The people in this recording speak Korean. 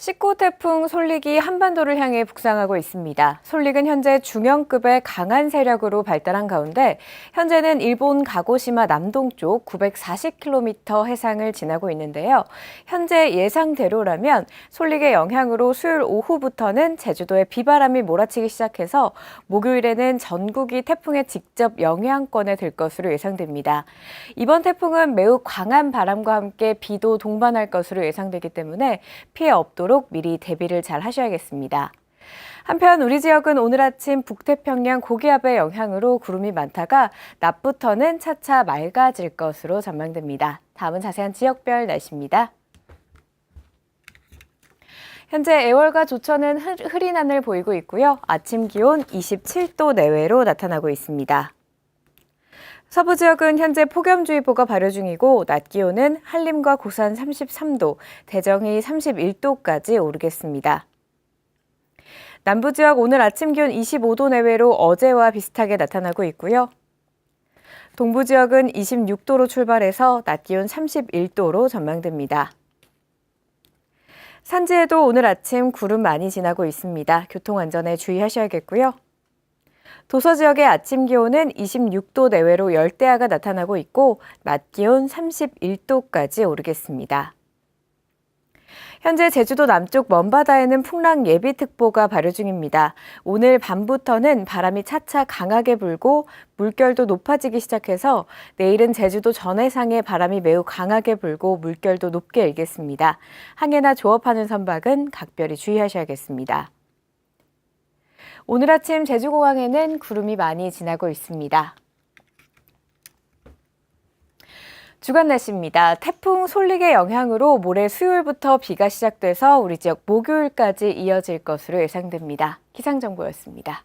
19 태풍 솔릭이 한반도를 향해 북상하고 있습니다. 솔릭은 현재 중형급의 강한 세력으로 발달한 가운데 현재는 일본 가고시마 남동쪽 940km 해상을 지나고 있는데요. 현재 예상대로라면 솔릭의 영향으로 수요일 오후부터는 제주도에 비바람이 몰아치기 시작해서 목요일에는 전국이 태풍의 직접 영향권에 들 것으로 예상됩니다. 이번 태풍은 매우 강한 바람과 함께 비도 동반할 것으로 예상되기 때문에 피해 없도록 미리 대비를 잘 하셔야겠습니다. 한편 우리 지역은 오늘 아침 북태평양 고기압의 영향으로 구름이 많다가 낮부터는 차차 맑아질 것으로 전망됩니다. 다음은 자세한 지역별 날씨입니다. 현재 애월과 조천은 흐- 흐린 하늘 보이고 있고요. 아침 기온 27도 내외로 나타나고 있습니다. 서부 지역은 현재 폭염주의보가 발효 중이고 낮 기온은 한림과 고산 33도, 대정이 31도까지 오르겠습니다. 남부 지역 오늘 아침 기온 25도 내외로 어제와 비슷하게 나타나고 있고요. 동부 지역은 26도로 출발해서 낮 기온 31도로 전망됩니다. 산지에도 오늘 아침 구름 많이 지나고 있습니다. 교통 안전에 주의하셔야겠고요. 도서 지역의 아침 기온은 26도 내외로 열대야가 나타나고 있고 낮 기온 31도까지 오르겠습니다. 현재 제주도 남쪽 먼바다에는 풍랑 예비특보가 발효 중입니다. 오늘 밤부터는 바람이 차차 강하게 불고 물결도 높아지기 시작해서 내일은 제주도 전해상에 바람이 매우 강하게 불고 물결도 높게 일겠습니다. 항해나 조업하는 선박은 각별히 주의하셔야겠습니다. 오늘 아침 제주공항에는 구름이 많이 지나고 있습니다. 주간 날씨입니다. 태풍 솔릭의 영향으로 모레 수요일부터 비가 시작돼서 우리 지역 목요일까지 이어질 것으로 예상됩니다. 기상정보였습니다.